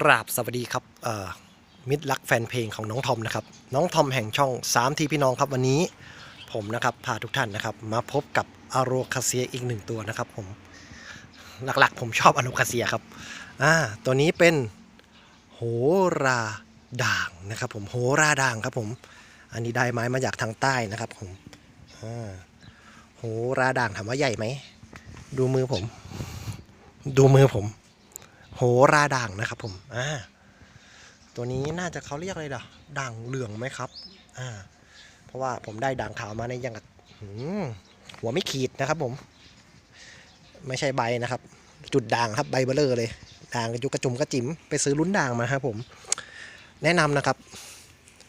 กราบสวัสดีครับมิตรรักแฟนเพลงของน้องทอมนะครับ น้องทอมแห่งช่อง3ทีพี่น้องครับวันนี้ผมนะครับพาทุกท่านนะครับ มาพบกับอโรคาเซียอีกหนึ่งตัวนะครับผมหลักๆ ผมชอบอโรคาเซียครับอ่าตัวนี้เป็นโหราด่างนะครับผมโหราด่างครับผม อันนี้ได้ไม้มาจากทางใต้นะครับผมอ่าโหราด่างถามว่าใหญ่ไหมดูมือผม ดูมือผม โหราด่างนะครับผมอ่าตัวนี้น่าจะเขาเรียกอะไรด่ะด่างเหลืองไหมครับอ่าเพราะว่าผมได้ด่างขาวมาในยังกับหืมหัวไม่ขีดนะครับผม ไม่ใช่ใบนะครับ จุดด่างครับใบเบลเลอร์เลยด่างกระจุกกระจุมกระจิ๋มไปซื้อลุ้นด่างมาครับผม แนะนำนะครับ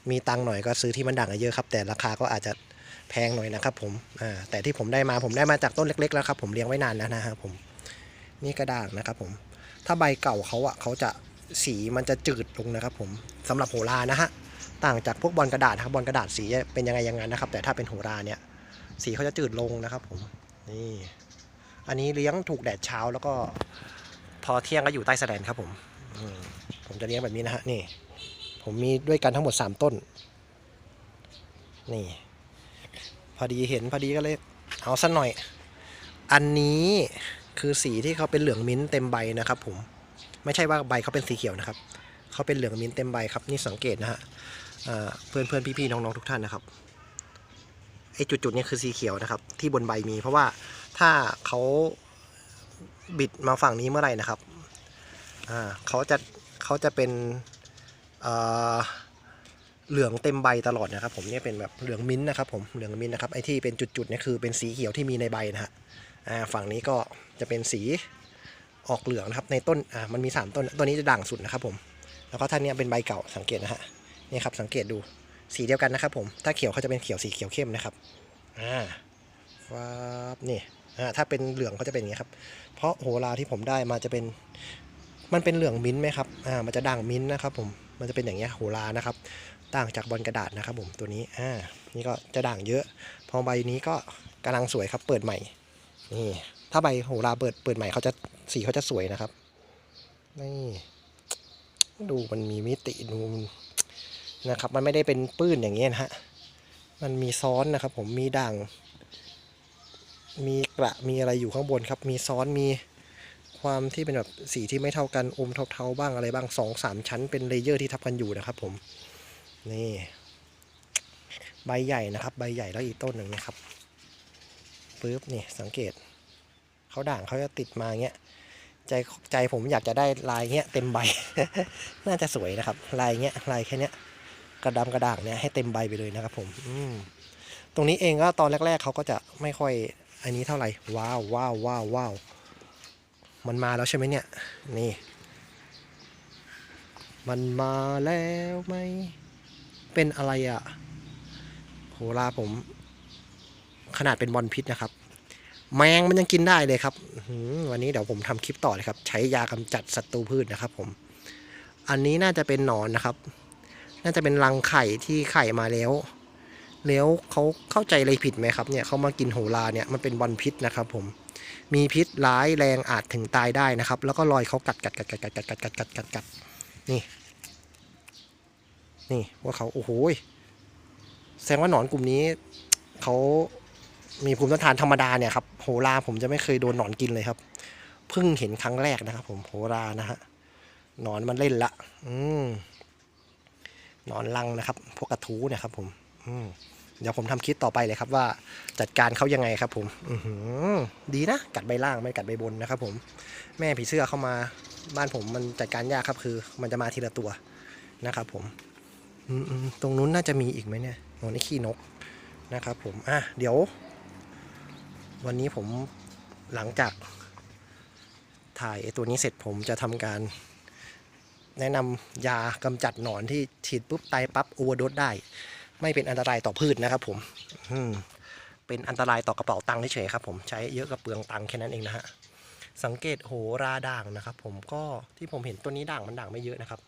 มีตังหน่อยก็ซื้อที่มันด่างเยอะครับ แต่ราคาก็อาจจะแพงหน่อยนะครับผมอ่าแต่ที่ผมได้มาผมได้มาจากต้นเล็กๆแล้วครับ ผมเลี้ยงไว้นานแล้วนะครับผม นี่กระด่างนะครับผม ถ้าใบเก่าเขาอะเขาจะสีมันจะจืดลงนะครับ ผมสำหรับโหรานะฮะต่างจากพวกบอลกระดาษนะครับบอลกระดาษสีเป็นยังไงอยังไงนะครับ แต่ถ้าเป็นโหราเนี่ย สีเขาจะจืดลงนะครับ ผมนี่อันนี้เลี้ยงถูกแดดเช้าแล้วก็ พอเที่ยงก็อยู่ใต้แสแลนครับผมอืมผมจะเลี้ยงแบบนี้นะฮะนี่ ผมมีด้วยกันทั้งหมด 3 ต้น นี่ พอดีเห็นพอดีก็เลย เอาสักหน่อย อันนี้ คือสีที่เขาเป็นเหลืองมิ้นท์เต็มใบนะครับ ผมไม่ใช่ว่าใบเขาเป็นสีเขียวนะครับเขาเป็นเหลืองมิ้นท์เต็มใบครับนี่สังเกตนะฮะเพื่อนเพื่อนพี่ๆน้องๆทุกท่านนะครับไอ้จุดๆนี่คือสีเขียวนะครับที่บนใบมี เพราะว่าถ้าเขาบิดมาฝั่งนี้เมื่อไหร่นะครับเขาจะเขาจะเป็นเหลืองเต็มใบตลอดนะครับ ผมเนี่ยเป็นแบบเหลืองมิ้นท์นะครับผมเหลืองมิ้นท์นะครับไอ้ที่เป็นจุดๆเนี่ยคือเป็นสีเขียวที่มีในใบนะฮะ ฝั่งนี้ก็จะเป็นสีออกเหลืองนะครับในต้นอ่ามันมี 3 ต้นต้นนี้จะด่างสุดนะครับผมแล้วก็ท่านนี้เป็นใบเก่าสังเกตนะฮะนี่ครับสังเกตดูสีเดียวกันนะครับผมถ้าเขียวเขาจะเป็นเขียวสีเขียวเข้มนะครับอ่าฟ้าบนี่อ่าถ้าเป็นเหลืองเขาจะเป็นอย่างนี้ครับเพราะโหราที่ผมได้มาจะเป็นมันเป็นเหลืองมิ้นท์ไหมครับอ่ามันจะด่างมิ้นท์นะครับผมมันจะเป็นอย่างเงี้ยโหรานะครับต่างจากบอลกระดาษนะครับผมตัวนี้อ่านี่ก็จะด่างเยอะ พอใบนี้ก็กำลังสวยครับเปิดใหม่ นี่ถ้าใบโหราเปิดเปิดใหม่เขาจะสีเขาจะสวยนะครับ นี่ ดูมันมีมิติดูนนะครับ มันไม่ได้เป็นปื้นอย่างเงี้ยนะฮะมันมีซ้อนนะครับ ผมมีด่าง มีกระมีอะไรอยู่ข้างบนครับ มีซ้อนมีความที่เป็นแบบสีที่ไม่เท่ากันอมเทาๆบ้างอะไรบ้างสองสามชั้นเป็นเลเยอร์ที่ทับกันอยู่นะครับ ผมนี่ ใบใหญ่นะครับ ใบใหญ่แล้วอีกต้นหนึ่งนะครับ ปุ๊บนี่สังเกตเขาด่างเขาจะติดมาเงี้ยใจใจผมอยากจะได้ลายเงี้ยเต็มใบ น่าจะสวยนะครับ ลายเงี้ยลายแค่เนี้ยกระดำกระด่างเนี่ยให้เต็มใบไปเลยนะครับผมอืมตรงนี้เองก็ตอนแรก ๆเขาก็จะไม่ค่อยอันนี้เท่าไหร่ว้าวว้าวว้าวว้าวมันมาแล้วใช่ไหมเนี่ย นี่ มันมาแล้วไหมเป็นอะไรอะ่ะโหราผม ขนาดเป็นบอลพิษนะครับ แมงมันยังกินได้เลยครับวันนี้เดี๋ยวผมทำคลิปต่อเลยครับ ใช้ยากำจัดศัตรูพืชนะครับ ผม อันนี้น่าจะเป็นหนอนนะครับ น่าจะเป็นรังไข่ที่ไข่มาแล้ว แล้วเขาเข้าใจอะไรผิดไหมครับ เนี่ยเขามากินโหราเนี่ยมันเป็นบอลพิษนะครับ ผม มีพิษร้ายแรงอาจถึงตายได้นะครับ แล้วก็รอยเขากัดกัดกัดกัดกัดกัดกัดกัดกัดกัดกัดนี่นี่ว่าเขาโอ้โหแสดงว่าหนอนกลุ่มนี้เขา มีภูมิต้านทานธรรมดาเนี่ยครับโหราผมจะไม่เคยโดนหนอนกินเลยครับเพิ่งเห็นครั้งแรกนะครับ ผมโหรานะฮะหนอนมันเล่นละอืมหนอนลังนะครับ พวกกระทู้เนี่ยครับ ผม อืมเดี๋ยวผมทำคลิปต่อไปเลยครับว่าจัดการเขายังไงครับ ผม อือหือดีนะกัดใบล่างไม่กัดใบบนนะครับ ผม แม่ผีเสื้อเข้ามาบ้านผมมันจัดการยากครับ คือ มันจะมาทีละตัวนะครับ ผมอืมอืมตรงนู้นน่าจะมีอีกไหมเนี่ยโอ้นี่ขี้นกนะครับ ผมอะเดี๋ยว วันนี้ผมหลังจากถ่ายไอตัวนี้เสร็จผมจะทำการ แนะนำยากำจัดหนอนที่ฉีดปุ๊บตายปั๊บโอเวอร์โดสได้ ไม่เป็นอันตรายต่อพืชนะครับผมมเป็นอันตรายต่อกระเป๋าตังค์เฉยครับผมใช้เยอะกับเปลืองตังค์แค่นั้นเองนะฮะสังเกตโหราด่างนะครับ ผมก็ที่ผมเห็นตัวนี้ด่างมันด่างไม่เยอะนะครับ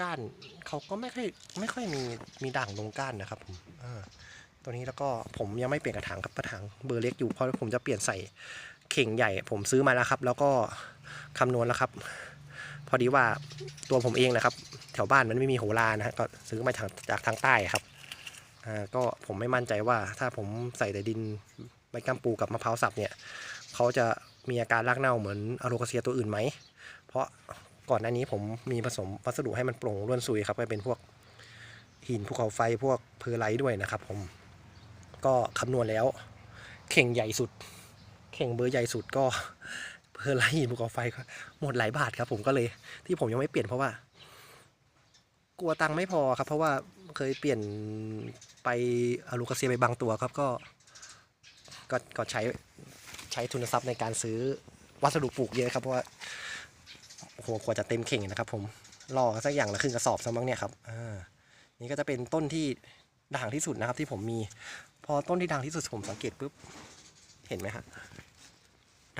ก้านเขาก็ไม่ค่อยไม่ค่อยมีมีด่างตรงก้านนะครับผมอ่า ตัวนี้แล้วก็ผมยังไม่เปลี่ยนกระถางครับกระถางเบอร์เล็กอยู่เพราะผมจะเปลี่ยนใส่เข่งใหญ่ ผมซื้อมาแล้วครับ แล้วก็คำนวณแล้วครับ พอดีว่าตัวผมเองนะครับ แถวบ้านมันไม่มีโหรานะฮะก็ซื้อมาจากจากทางใต้ครับอ่าก็ผมไม่มั่นใจว่าถ้าผมใส่แต่ดินใบกัมปูกับมะพร้าวสับเนี่ยเขาจะมีอาการรากเน่าเหมือนอะโรคาเซียตัวอื่นไหม เพราะก่อนหน้านี้ผมมีผสมวัสดุให้มันโปร่งร่วนซุยครับก็เป็นพวกหินภูเขาไฟพวกเพอร์ไลด้วยนะครับผม ก็คำนวณแล้ว เข่งใหญ่สุด เข่งเบอร์ใหญ่สุดก็เพอร์ไลหินภูเขาไฟหมดหลายบาทครับ ผมก็เลยที่ผมยังไม่เปลี่ยนเพราะว่า กลัวตังค์ไม่พอครับ เพราะว่าเคยเปลี่ยนไปอะลูคาเซียไปบางตัวครับก็ก็ก็ใช้ใช้ทุนทรัพย์ในการซื้อวัสดุปลูกเยอะครับเพราะว่าโหกว่าจะเต็มเข่งนะครับ ผมรอสักอย่างละครึ่งกระสอบซะมั้งเนี่ยครับอ่านี่ก็จะเป็นต้นที่ ด่างที่สุดนะครับ ที่ผมมี พอต้นที่ด่างที่สุดผมสังเกตปุ๊บเห็นไหมครับ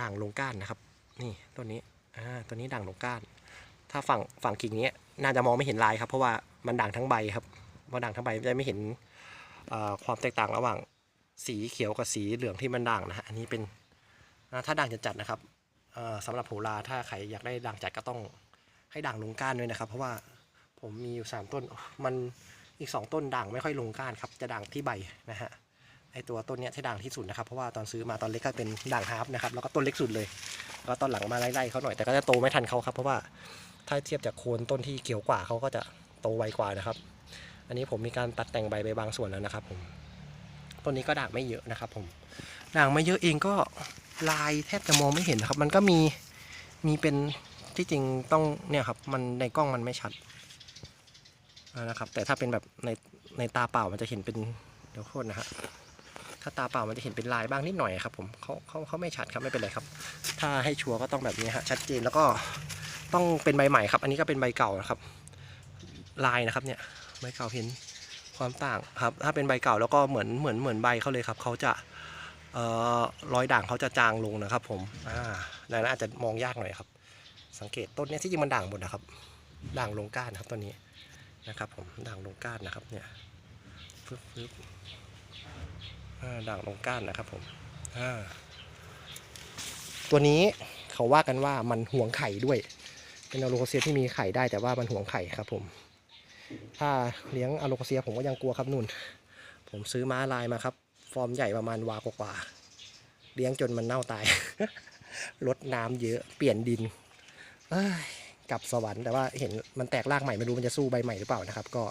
ด่างลงก้านนะครับ นี่ต้นนี้อ่าต้นนี้ด่างลงก้าน ถ้าฝั่งฝั่งกิ่งนี้น่าจะมองไม่เห็นลายครับ เพราะว่ามันด่างทั้งใบครับพอด่างทั้งใบจะไม่เห็นความแตกต่างระหว่างสีเขียวกับสีเหลืองที่มันด่างนะฮะอันนี้เป็นถ้าด่างจัดๆนะครับเอ่อสำหรับโหราถ้าใครอยากได้ด่างจัดก็ต้องให้ด่างลงก้านด้วยนะครับ เพราะว่าผมมีอยู่สามต้นมัน อีกสองต้นด่างไม่ค่อยลงก้านครับ จะด่างที่ใบนะฮะไอตัวต้นเนี้ยที่ด่างที่สุดนะครับ เพราะว่าตอนซื้อมาตอนเล็กก็เป็นด่างฮาร์ฟนะครับ แล้วก็ต้นเล็กสุดเลยแล้วก็ตอนหลังมาไล่ๆเขาหน่อย แต่ก็จะโตไม่ทันเขาครับ เพราะว่าถ้าเทียบจากโคนต้นที่เขียวกว่าเขาก็จะโตไวกว่านะครับ อันนี้ผมมีการตัดแต่งใบไปบางส่วนแล้วนะครับ ผม ต้นนี้ก็ด่างไม่เยอะนะครับ ผม ด่างไม่เยอะเองก็ลายแทบจะมองไม่เห็นนะครับ มันก็มี มีเป็นที่จริงต้องเนี่ยครับ มันในกล้องมันไม่ชัด นะครับ แต่ถ้าเป็นแบบในในตาเปล่ามันจะเห็นเป็นเดี๋ยวโทษนะฮะถ้าตาเปล่ามันจะเห็นเป็นลายบ้างนิดหน่อยครับผมเขาเขาเขาไม่ชัดครับไม่เป็นไรครับ ถ้าให้ชัวร์ก็ต้องแบบนี้ฮะชัดเจนแล้วก็ต้องเป็นใบใหม่ครับ อันนี้ก็เป็นใบเก่านะครับ ลายนะครับเนี่ยใบเก่าเห็นความต่างครับ ถ้าเป็นใบเก่าแล้วก็เหมือนเหมือนเหมือนใบเขาเลยครับเขาจะเอ่อรอยด่างเขาจะจางลงนะครับ ผมอ่าดังนั้นอาจจะมองยากหน่อยครับ สังเกตต้นเนี้ยที่จริงมันด่างหมดนะครับ ด่างลงก้านนะครับต้นนี้ นะครับผมด่างลงก้านนะครับเนี่ยฟึบฟึบด่างลงก้านนะครับผมตัวนี้เขาว่ากันว่ามันห่วงไข่ด้วย เป็นอะโลคาเซียที่มีไข่ได้แต่ว่ามันห่วงไข่ครับผม ถ้าเลี้ยงอะโลคาเซียผมก็ยังกลัวครับนุ่น ผมซื้อม้าลายมาครับ ฟอร์มใหญ่ประมาณวากว่าเลี้ยงจนมันเน่าตายลดน้ำเยอะเปลี่ยนดินเอ้ย กับสวรรค์แต่ว่าเห็นมันแตกรากใหม่ไม่รู้มันจะสู้ใบใหม่หรือเปล่านะครับ ก็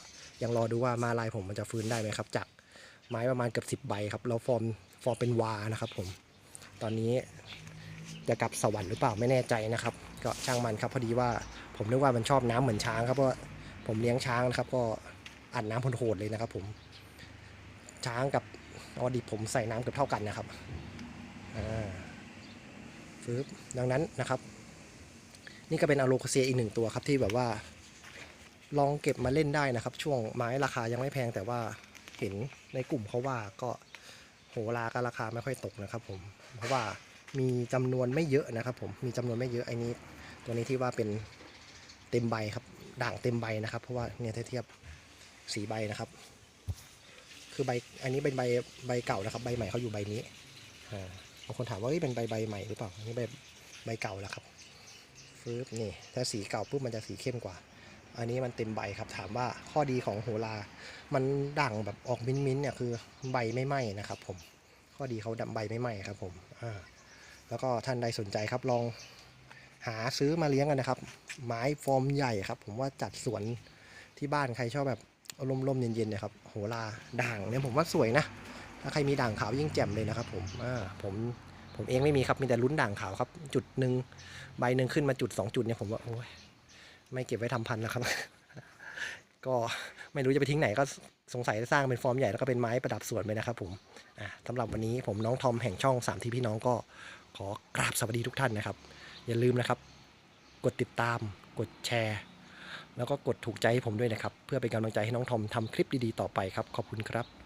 ยังรอดูว่ามาลายผมมันจะฟื้นได้ไหมครับ จากไม้ประมาณเกือบสิบใบครับแล้วฟอร์มฟอร์มเป็นวานะครับ ผม ตอนนี้จะกลับสวรรค์หรือเปล่าไม่แน่ใจนะครับ ก็ช่างมันครับพอดีว่าผมนึกว่ามันชอบน้ำเหมือนช้างครับเพราะผมเลี้ยงช้างนะครับ ก็อัดน้ำโหดเลยนะครับ ผม ช้างกับออดิผมใส่น้ำเกือบเท่ากันนะครับอ่าฟึบดังนั้นนะครับ นี่ก็เป็นอะโลคาเซียอีกหนึ่งตัวครับที่แบบว่า ลองเก็บมาเล่นได้นะครับ ช่วงไม้ราคายังไม่แพงแต่ว่าเห็นในกลุ่มเขาว่าก็โหราก็ราคาไม่ค่อยตกนะครับ ผม เพราะว่ามีจำนวนไม่เยอะนะครับ ผมมีจำนวนไม่เยอะไอ้นี้ ตัวนี้ที่ว่าเป็นเต็มใบครับด่างเต็มใบนะครับ เพราะว่าเนี่ยเทียบสีใบนะครับ คือใบอันนี้เป็นใบใบเก่านะครับ ใบใหม่เขาอยู่ใบนี้บางคนถามว่าเป็นใบใบใหม่หรือเปล่าอันนี้ใบใบเก่าแล้วครับ ฟืบนี่ถ้าสีเก่าปุ๊บมันจะสีเข้มกว่า อันนี้มันเต็มใบครับถามว่าข้อดีของโหรา มันด่างแบบออกมิ้นมิ้นเนี่ยคือใบไม่ไหม้นะครับ ผม ข้อดีเขาดำใบไม่ไหม้ครับ ผมอ่าแล้วก็ท่านใดสนใจครับลองหาซื้อมาเลี้ยงกันนะครับ ไม้ฟอร์มใหญ่ครับ ผมว่าจัดสวนที่บ้านใครชอบแบบร่มๆเย็นๆเนี่ยครับโหราด่างเนี่ยผมว่าสวยนะ ถ้าใครมีด่างขาวยิ่งแจ่มเลยนะครับ ผมอ่าผม ผมเองไม่มีครับมีแต่ลุ้นด่างขาวครับ จุดหนึ่งใบหนึ่งขึ้นมาจุดสองจุดเนี่ยผมว่าโอ้ยไม่เก็บไว้ทำพันนะครับ ก็ไม่รู้จะไปทิ้งไหนก็สงสัยจะสร้างเป็นฟอร์มใหญ่แล้วก็เป็นไม้ประดับสวนไปนะครับผมอ่าสำหรับวันนี้ผมน้องทอมแห่งช่องสามทีพี่น้องก็ขอกราบสวัสดีทุกท่านนะครับ อย่าลืมนะครับ กดติดตาม กดแชร์ แล้วก็กดถูกใจให้ผมด้วยนะครับ เพื่อเป็นกำลังใจให้น้องทอมทำคลิปดีๆต่อไปครับ ขอบคุณครับ